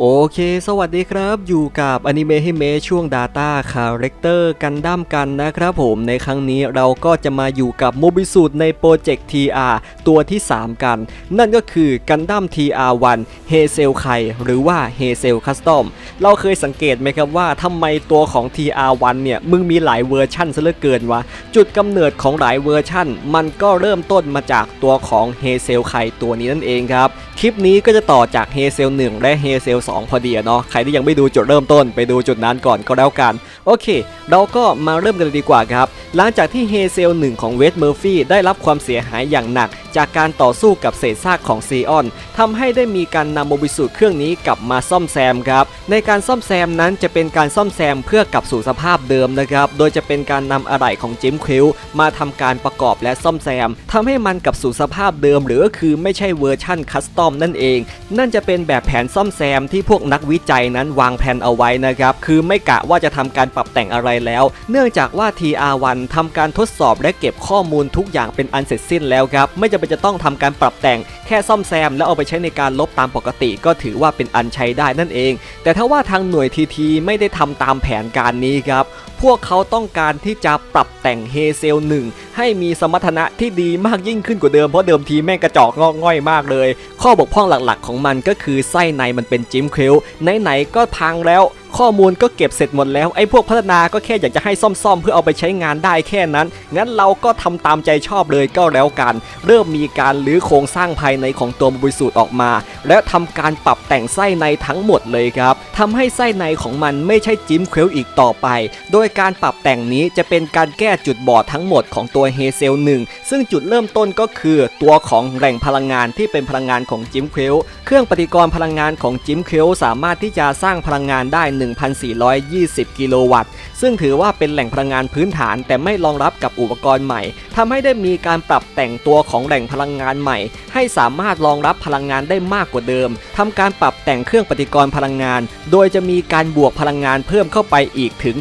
โอเค สวัสดีครับ อยู่กับอนิเมะให้เมช่วง Data Character กันดั้มกันนะครับผมในครั้งนี้เราก็จะมาอยู่กับโมบิสูตในโปรเจกต์ TR ตัวที่ 3 กัน นั่นก็คือกันดั้ม TR1 เฮเซลไคหรือว่าเฮเซลคัสตอมเราเคยสังเกตไหมครับว่าทำไมตัวของ TR1 เนี่ย มึงมีหลายเวอร์ชั่นซะเหลือเกินวะ จุดกำเนิดของหลายเวอร์ชั่น มันก็เริ่มต้นมาจากตัวของเฮเซลไคตัวนี้นั่นเองครับคลิปนี้ก็จะต่อจากเฮเซล1และเฮเซล2 พอดีอะเนาะใครที่ยังไม่ดูจุดเริ่มต้น ไปดูจุดนั้นก่อนก็แล้วกัน โอเค เราก็มาเริ่มกันเลยดีกว่าครับ หลังจากที่เฮเซล1ของเวสเมอร์ฟี่ได้รับความเสียหายอย่างหนัก จากการต่อสู้กับเศษซากของซีออนทำให้ได้มีการนำโมบิสุเครื่องนี้กลับมาซ่อมแซมครับ ในการซ่อมแซมนั้นจะเป็นการซ่อมแซมเพื่อกลับสู่สภาพเดิมนะครับ โดยจะเป็นการนำอะไหล่ของจิมควิลมาทำการประกอบและซ่อมแซมทำให้มันกลับสู่สภาพเดิม หรือก็คือไม่ใช่เวอร์ชั่นคัสตอมนั่นเอง นั่นจะเป็นแบบแผนซ่อมแซมที่พวกนักวิจัยนั้นวางแผนเอาไว้นะครับ คือไม่กะว่าจะทำการปรับแต่งอะไรแล้ว เนื่องจากว่า TR1 ทำการทดสอบและเก็บข้อมูลทุกอย่างเป็นอันเสร็จสิ้นแล้วครับ ไม่จำเป็นจะต้องทำการปรับแต่งแค่ซ่อมแซม แล้วเอาไปใช้ในการลบตามปกติ ก็ถือว่าเป็นอันใช้ได้นั่นเอง แต่ถ้าว่าทางหน่วยทีทีไม่ได้ทำตามแผนการนี้ครับพวกเขาต้องการที่จะปรับแต่งเฮเซล1ให้มีสมรรถนะที่ดีมากยิ่งขึ้นกว่าเดิมเพราะเดิมทีแม่งกระจอกงอกง่อยมากเลย ข้อบกพร่องหลักๆของมันก็คือไส้ในมันเป็นจิมเคลไหนๆก็พังแล้ว ข้อมูลก็เก็บเสร็จหมดแล้ว ไอ้พวกพัฒนาก็แค่อยากจะให้ซ่อมๆ เพื่อเอาไปใช้งานได้แค่นั้น งั้นเราก็ทำตามใจชอบเลยก็แล้วกัน เริ่มมีการรื้อโครงสร้างภายในของตัวบริสูตรออกมา และทำการปรับแต่งไส้ในทั้งหมดเลยครับทำให้ไส้ในของมันไม่ใช่จิมเควลอีกต่อไป โดยการปรับแต่งนี้จะเป็นการแก้จุดบอดทั้งหมดของตัวเฮเซล1ซึ่งจุดเริ่มต้นก็คือตัวของแหล่งพลังงานที่เป็นพลังงานของจิมเควลเครื่องปฏิกรณ์พลังงานของจิมเควลสามารถที่จะสร้างพลังงานได้1,420 กิโลวัตต์ ซึ่งถือว่าเป็นแหล่งพลังงานพื้นฐาน แต่ไม่รองรับกับอุปกรณ์ใหม่ทำให้ได้มีการปรับแต่งตัวของแหล่งพลังงานใหม่ ให้สามารถรองรับพลังงานได้มากกว่าเดิมทำการปรับแต่งเครื่องปฏิกรณ์พลังงาน โดยจะมีการบวกพลังงานเพิ่มเข้าไปอีกถึง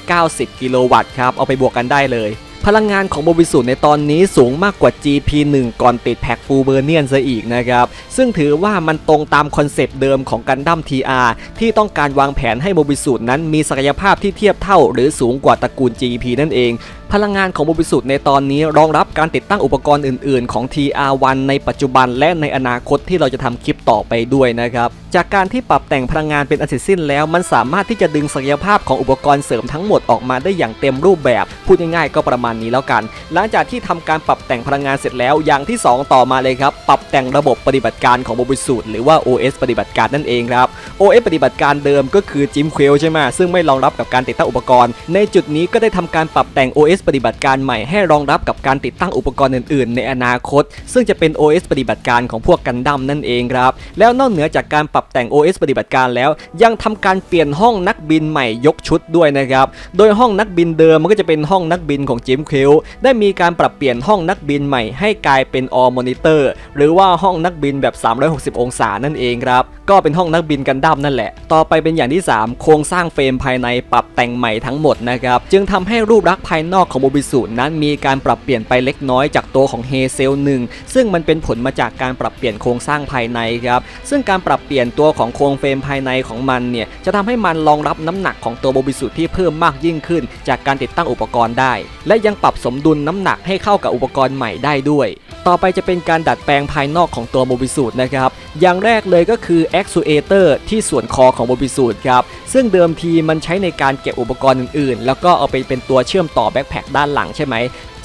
390 กิโลวัตต์ครับ เอาไปบวกกันได้เลย พลังงานของโมบิสุในตอนนี้สูงมากกว่า GP1 ก่อนติดแพ็กฟูเบอร์เนียนซะอีกนะครับ ซึ่งถือว่ามันตรงตามคอนเซปต์เดิมของกันดั้ม TR ที่ต้องการวางแผนให้โมบิสุนั้นมีศักยภาพที่เทียบเท่า หรือสูงกว่าตระกูล GP นั่นเอง พลังงานของโมบิสุในตอนนี้รองรับการติดตั้งอุปกรณ์อื่น ๆ ของ TR1 ในปัจจุบันและในอนาคตที่เราจะทำคลิปต่อไปด้วยนะครับ จากการที่ปรับแต่งพลังงานเป็นอันเสร็จสิ้นแล้ว มันสามารถที่จะดึงศักยภาพของอุปกรณ์เสริมทั้งหมดออกมาได้อย่างเต็มรูปแบบ พูดง่ายๆก็ประมาณนี้แล้วกัน หลังจากที่ทำการปรับแต่งพลังงานเสร็จแล้วอย่างที่ 2 ต่อมาเลยครับ ปรับแต่งระบบปฏิบัติการของโมบิสูหรือว่า OS ปฏิบัติการนั่นเองครับ OS ปฏิบัติการเดิมก็คือจิมเควลใช่ไหมซึ่งไม่รองรับกับการติดตั้งอุปกรณ์ ในจุดนี้ก็ได้ทำการปรับแต่ง OS ปฏิบัติการใหม่ให้รองรับกับการติดตั้งอุปกรณ์อื่นๆ ในอนาคต ซึ่งจะเป็น OS ปฏิบัติการของพวกกันดั้มนั่นเองครับ แล้วนอกเหนือจากการปรับแต่ง OS ปฏิบัติการแล้ว ยังทำการเปลี่ยนห้องนักบินใหม่ยกชุดด้วยนะครับ โดยห้องนักบินเดิมมันก็จะเป็นห้องนักบินของจิมเควลได้มีการปรับเปลี่ยนห้องนักบินใหม่ให้กลายเป็น All Monitor หรือว่าห้องนักบินแบบ 360 องศานั่นเองครับก็เป็นห้องนักบินกันดั้มนั่นแหละ ต่อไปเป็นอย่างที่ 3 โครงสร้างเฟรมภายในปรับแต่งใหม่ทั้งหมดนะครับจึงทำให้รูปลักษณ์ภายนอกของโมบิสุนั้นมีการปรับเปลี่ยนไปเล็กน้อยจากตัวของเฮเซล1ซึ่งมันเป็นผลมาจากการปรับเปลี่ยนโครงสร้างภายในครับซึ่งการปรับเปลี่ยนตัวของโครงเฟรมภายในของมันเนี่ยจะทำให้มันรองรับน้ำหนักของตัวโมบิสุที่เพิ่มมากยิ่งขึ้น จากการติดตั้งอุปกรณ์ได้ และยังปรับสมดุลน้ำหนักให้เข้ากับอุปกรณ์ใหม่ได้ด้วย ต่อไปจะเป็นการดัดแปลงภายนอกของตัวโมบิสูตนะครับ อย่างแรกเลยก็คือแอคสูเอเตอร์ที่ส่วนคอของโมบิสูตครับ ซึ่งเดิมทีมันใช้ในการเก็บอุปกรณ์อื่นๆ แล้วก็เอาไปเป็นตัวเชื่อมต่อแบ็คแพคด้านหลังใช่ไหม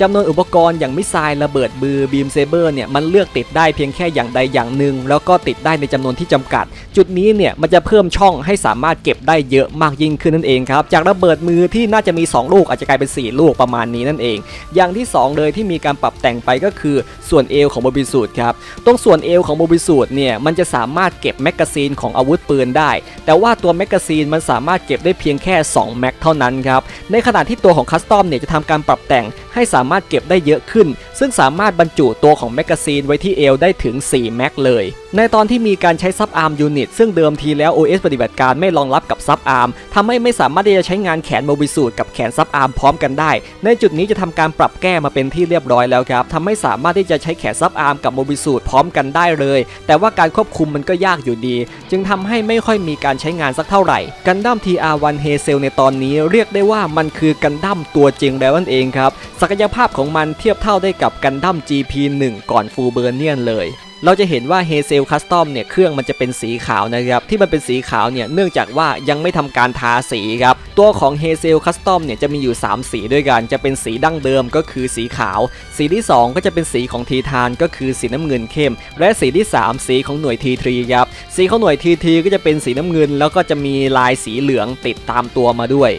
จำนวนอุปกรณ์อย่างมิสไซล์ระเบิดบือบีมเซเบอร์เนี่ยมันเลือกติดได้เพียงแค่อย่างใดอย่างหนึ่ง แล้วก็ติดได้ในจำนวนที่จำกัด จุดนี้เนี่ยมันจะเพิ่มช่องให้สามารถเก็บได้เยอะมากยิ่งขึ้นนั่นเองครับจากระเบิดมือที่น่าจะมี 2 ลูกอาจจะกลายเป็น 4 ลูกประมาณนี้นั่นเอง อย่างที่ 2 เลยที่มีการปรับแต่งไปก็คือส่วนเอวของโมบิสูตครับตรงส่วนเอวของโมบิสูตเนี่ยมันจะสามารถเก็บแมกกาซีนของอาวุธปืนได้ แต่ว่าตัวแมกกาซีนมันสามารถเก็บได้เพียงแค่2แม็กเท่านั้นครับในขณะที่ตัวของคัสตอมเนี่ยจะทำการปรับแต่งให้สาามารถเก็บได้เยอะขึ้น ซึ่งสามารถบรรจุตัวของแมกกาซีนไว้ที่เอวได้ถึง 4 แม็กเลย ในตอนที่มีการใช้ซับอาร์มยูนิตซึ่งเดิมทีแล้ว OS ปฏิบัติการไม่รองรับกับซับอาร์มทำให้ไม่สามารถที่จะใช้งานแขนโมบิสูดกับแขนซับอาร์มพร้อมกันได้ ในจุดนี้จะทำการปรับแก้มาเป็นที่เรียบร้อยแล้วครับทำให้สามารถที่จะใช้แขนซับอาร์มกับโมบิสูดพร้อมกันได้เลย แต่ว่าการควบคุมมันก็ยากอยู่ดี จึงทำให้ไม่ค่อยมีการใช้งานสักเท่าไหร่กันดั้ม TR1 h a z e l ในตอนนี้เรียกได้ว่ามันคือกันดั้มตัวจริงแล้วนั่นเองครับศักยภาพของมันเทียบเท่าได้กับกันดั้ม GP1 ก่อนฟูเบอร์เนียนเลย เราจะเห็นว่า h a z e l Custom เนี่ยเครื่องมันจะเป็นสีขาวนะครับ ที่มันเป็นสีขาวเนี่ยเนื่องจากว่ายังไม่ทำการทาสีครับ ตัวของ h a z e l Custom เนี่ยจะมีอยู่ 3 สีด้วยกัน จะเป็นสีดั้งเดิมก็คือสีขาว สีที่ 2 ก็จะเป็นสีของทีทานก็คือสีน้ำเงินเข้ม และสีที่ 3 สีของหน่วย T3 ครับ สีของหน่วย T3 ก็จะเป็นสีน้ำเงิน แล้วก็จะมีลายสีเหลืองติดตามตัวมาด้วย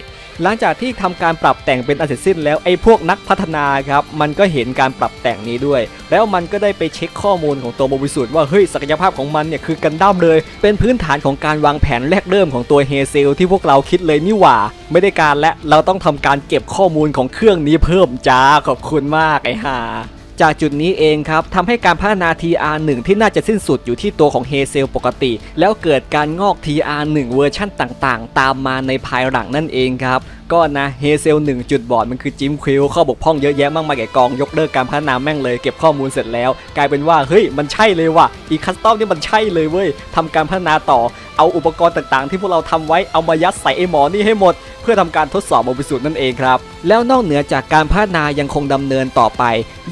หลังจากที่ทำการปรับแต่งเป็นอันเสร็จสิ้นแล้วไอ้พวกนักพัฒนาครับมันก็เห็นการปรับแต่งนี้ด้วย แล้วมันก็ได้ไปเช็คข้อมูลของตัวโมบิสูดว่าเฮ้ยศักยภาพของมันเนี่ยคือกันดั้มเลย เป็นพื้นฐานของการวางแผนแรกเริ่มของตัวเฮเซลที่พวกเราคิดเลยนี่หว่า ไม่ได้การและเราต้องทำการเก็บข้อมูลของเครื่องนี้เพิ่มจ้าขอบคุณมากไอ้ห่า จากจุดนี้เองครับทำให้การพัฒนา TR1 ที่น่าจะสิ้นสุดอยู่ที่ตัวของเฮเซลปกติ แล้วเกิดการงอก TR1 เวอร์ชั่นต่างๆ ตามมาในภายหลังนั่นเองครับ ก็นะเฮเซล1จุดบอดมันคือจิมควิลข้อบกพร่องเยอะแยะมากมายแก่กองยกเลิกการพัฒนาแม่งเลยเก็บข้อมูลเสร็จแล้ว กลายเป็นว่าเฮ้ยมันใช่เลยว่ะอีคัสตอมนี่มันใช่เลยเว้ยทำการพัฒนาต่อเอาอุปกรณ์ต่างๆ ที่พวกเราทำไว้เอามายัดใส่ไอ้หมอนี่ให้หมด เพื่อทำการทดสอบโมบิสูตรนั่นเองครับ แล้วนอกเหนือจากการพัฒนายังคงดำเนินต่อไป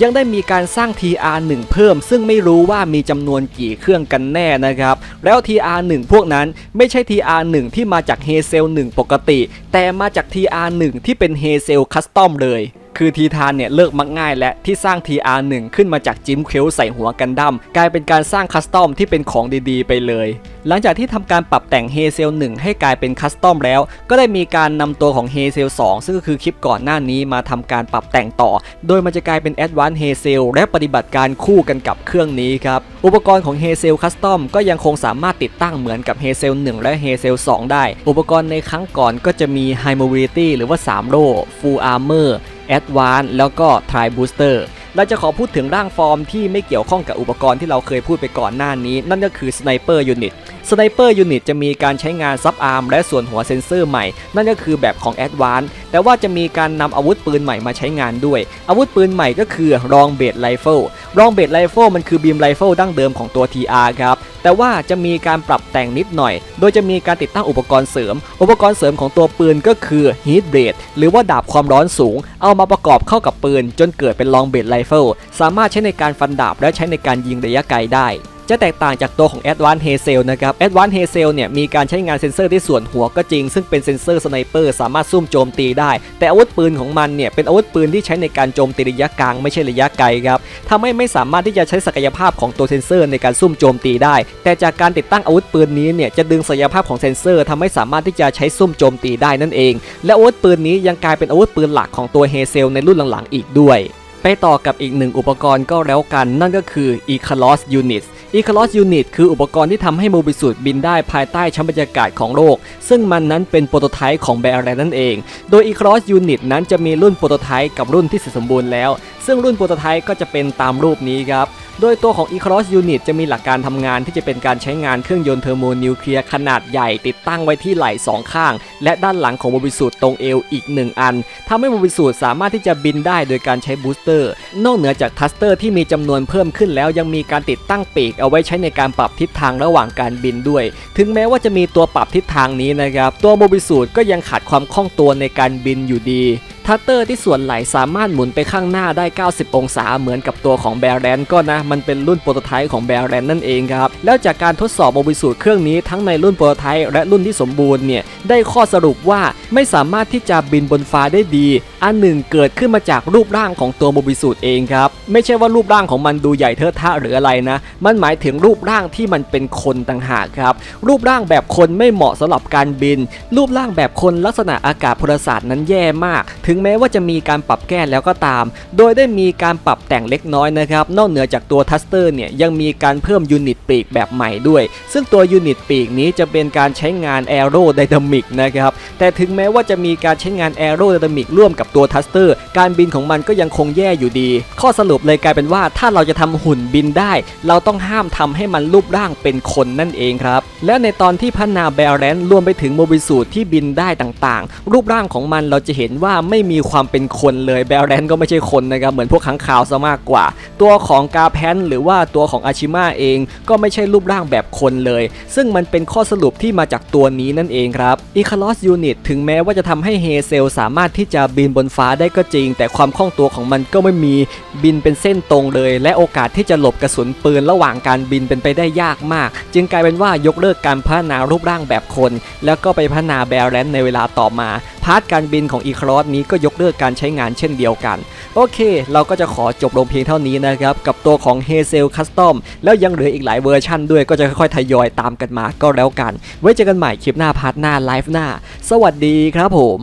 ยังได้มีการสร้าง TR1 เพิ่ม ซึ่งไม่รู้ว่ามีจำนวนกี่เครื่องกันแน่นะครับ แล้ว TR1 พวกนั้นไม่ใช่ TR1 ที่มาจาก h a z e l 1ปกติ แต่มาจาก TR1 ที่เป็น h a z e l Custom เลย คือทีทานเนี่ยเลิกมักง่ายและที่สร้าง TR1 ขึ้นมาจากจิมเคลใส่หัวกันดั้มกลายเป็นการสร้างคัสตอมที่เป็นของดีๆ ไปเลย หลังจากที่ทำการปรับแต่งเฮเซล1ให้กลายเป็นคัสตอมแล้ว ก็ได้มีการนำตัวของเฮเซล2ซึ่งก็คือคลิปก่อนหน้านี้มาทำการปรับแต่งต่อ โดยมันจะกลายเป็น Advanced h a z e l และปฏิบัติการคู่กันกับเครื่องนี้ครับ อุปกรณ์ของ h a z e l Custom ก็ยังคงสามารถติดตั้งเหมือนกับ h a z e l 1และ h a z e l 2ได้ อุปกรณ์ในครั้งก่อนก็จะมี High Mobility หรือว่า3โล่ Full Armor Advance แล้วก็ Try Booster เราจะขอพูดถึงร่างฟอร์มที่ไม่เกี่ยวข้องกับอุปกรณ์ที่เราเคยพูดไปก่อนหน้านี้ นั่นก็คือ Sniper Unit Sniper Unit จะมีการใช้งานซับอาร์มและส่วนหัวเซนเซอร์ใหม่ นั่นก็คือแบบของ Advance แต่ว่าจะมีการนำอาวุธปืนใหม่มาใช้งานด้วย อาวุธปืนใหม่ก็คือรองเบดไรเฟิลรองเบดไรเฟิลมันคือบีมไรเฟิลดั้งเดิมของตัว TR ครับแต่ว่าจะมีการปรับแต่งนิดหน่อย โดยจะมีการติดตั้งอุปกรณ์เสริม อุปกรณ์เสริมของตัวปืนก็คือ Heat Blade หรือว่าดาบความร้อนสูง เอามาประกอบเข้ากับปืน จนเกิดเป็นลองเบดไรเฟิลสามารถใช้ในการฟันดาบและใช้ในการยิงระยะไกลได้ จะแตกต่างจากตัวของ Advanced h a z e l นะครับ Advanced h a z e l เนี่ยมีการใช้งานเซ็นเซอร์ที่ส่วนหัวก็จริง ซึ่งเป็นเซ็นเซอร์สไนเปอร์สามารถซุ่มโจมตีได้ แต่อาวุธปืนของมันเนี่ยเป็นอาวุธปืนที่ใช้ในการโจมตีระยะกลางไม่ใช่ระยะไกลครับทำให้ไม่สามารถที่จะใช้ศักยภาพของตัวเซ็นเซอร์ในการซุ่มโจมตีได้ แต่จากการติดตั้งอาวุธปืนนี้เนี่ยจะดึงศักยภาพของเซ็นเซอร์ทำให้สามารถที่จะใช้ซุ่มโจมตีได้นั่นเอง และอาวุธปืนนี้ยังกลายเป็นอาวุธปืนหลักของตัวเฮเซลในรุ่นหลังๆอีกด้วย ไปต่อกับอีกหนึ่งอุปกรณ์ก็แล้วกันนั่นก็คือ e c l o s Units อีคลอสยูนิตคืออุปกรณ์ที่ทำให้โมบิสูดบินได้ภายใต้ชั้นบรรยากาศของโลก ซึ่งมันนั้นเป็นโปรโตไทป์ของแบร์แรนั่นเอง โดยอีคลอสยูนิตนั้นจะมีรุ่นโปรโตไทป์กับรุ่นที่เสร็จสมบูรณ์แล้ว ซึ่งรุ่นโปรโตไทป์ก็จะเป็นตามรูปนี้ครับ โดยตัวของ e c r o s Unit จะมีหลักการทำงานที่จะเป็นการใช้งานเครื่องยนต์เทอร์โมนิวเคลียร์ขนาดใหญ่ติดตั้งไว้ที่ไหล่สองข้าง และด้านหลังของโมบิสูดตรงเอวอีก 1 อันทำให้โมบิสูดสามารถที่จะบินได้โดยการใช้บูสเตอร์ นอกเหนือจากทัสเตอร์ที่มีจำนวนเพิ่มขึ้นแล้วยังมีการติดตั้งปีกเอาไว้ใช้ในการปรับทิศทางระหว่างการบินด้วย ถึงแม้ว่าจะมีตัวปรับทิศทางนี้นะครับตัวโมบิสูดก็ยังขาดความคล่องตัวในการบินอยู่ดี ทัตเตอร์ที่ส่วนไหลสามารถหมุนไปข้างหน้าได้ 90 องศาเหมือนกับตัวของแบรแรนก็นะ มันเป็นรุ่นโปรโตไทป์ของแบรแรนนั่นเองครับ แล้วจากการทดสอบโมบิสูดเครื่องนี้ทั้งในรุ่นโปรโตไทป์และรุ่นที่สมบูรณ์เนี่ย ได้ข้อสรุปว่าไม่สามารถที่จะบินบนฟ้าได้ดี อันหนึ่งเกิดขึ้นมาจากรูปร่างของตัวโมบิสูดเองครับ ไม่ใช่ว่ารูปร่างของมันดูใหญ่เทอะทะหรืออะไรนะ มันหมายถึงรูปร่างที่มันเป็นคนต่างหากครับ รูปร่างแบบคนไม่เหมาะสำหรับการบิน รูปร่างแบบคนลักษณะอากาศพลศาสตร์นั้นแย่มากถึงึงแม้ว่าจะมีการปรับแก้แล้วก็ตาม โดยได้มีการปรับแต่งเล็กน้อยนะครับ นอกเหนือจากตัวทัสเตอร์เนี่ยยังมีการเพิ่มยูนิตปีกแบบใหม่ด้วย ซึ่งตัวยูนิตปีกนี้จะเป็นการใช้งานแอโรไดนามิกนะครับ แต่ถึงแม้ว่าจะมีการใช้งานแอโรไดนามิกร่วมกับตัวทัสเตอร์ การบินของมันก็ยังคงแย่อยู่ดี ข้อสรุปเลยกลายเป็นว่าถ้าเราจะทำหุ่นบินได้ เราต้องห้ามทำให้มันรูปร่างเป็นคนนั่นเองครับ และในตอนที่พัฒนาแบรแรนรวมไปถึงโมบิสูตที่บินได้ต่างๆ รูปร่างของมันเราจะเห็นว่าไม่มีความเป็นคนเลยแบรแรนก็ไม่ใช่คนนะครับเหมือนพวกค้างคาวซะมากกว่า ตัวของกาแพนหรือว่าตัวของอาชิมะเองก็ไม่ใช่รูปร่างแบบคนเลย ซึ่งมันเป็นข้อสรุปที่มาจากตัวนี้นั่นเองครับอีคาลอสยูนิตถึงแม้ว่าจะทำให้เฮเซลสามารถที่จะบินบนฟ้าได้ก็จริง แต่ความคล่องตัวของมันก็ไม่มีบินเป็นเส้นตรงเลย และโอกาสที่จะหลบกระสุนปืนระหว่างการบินเป็นไปได้ยากมาก จึงกลายเป็นว่ายกเลิกการพัฒนารูปร่างแบบคน แล้วก็ไปพัฒนาแบรแรนในเวลาต่อมา พาร์ทการบินของ e-cross นี้ก็ยกเลิกการใช้งานเช่นเดียวกัน โอเค เราก็จะขอจบลงเพียงเท่านี้นะครับ กับตัวของ h e z e l Custom แล้วยังเหลืออีกหลายเวอร์ชั่นด้วยก็จะค่อยๆทยอยตามกันมาก็แล้วกัน ไว้เจอกันใหม่คลิปหน้าพาร์ทหน้าไลฟ์หน้า สวัสดีครับผม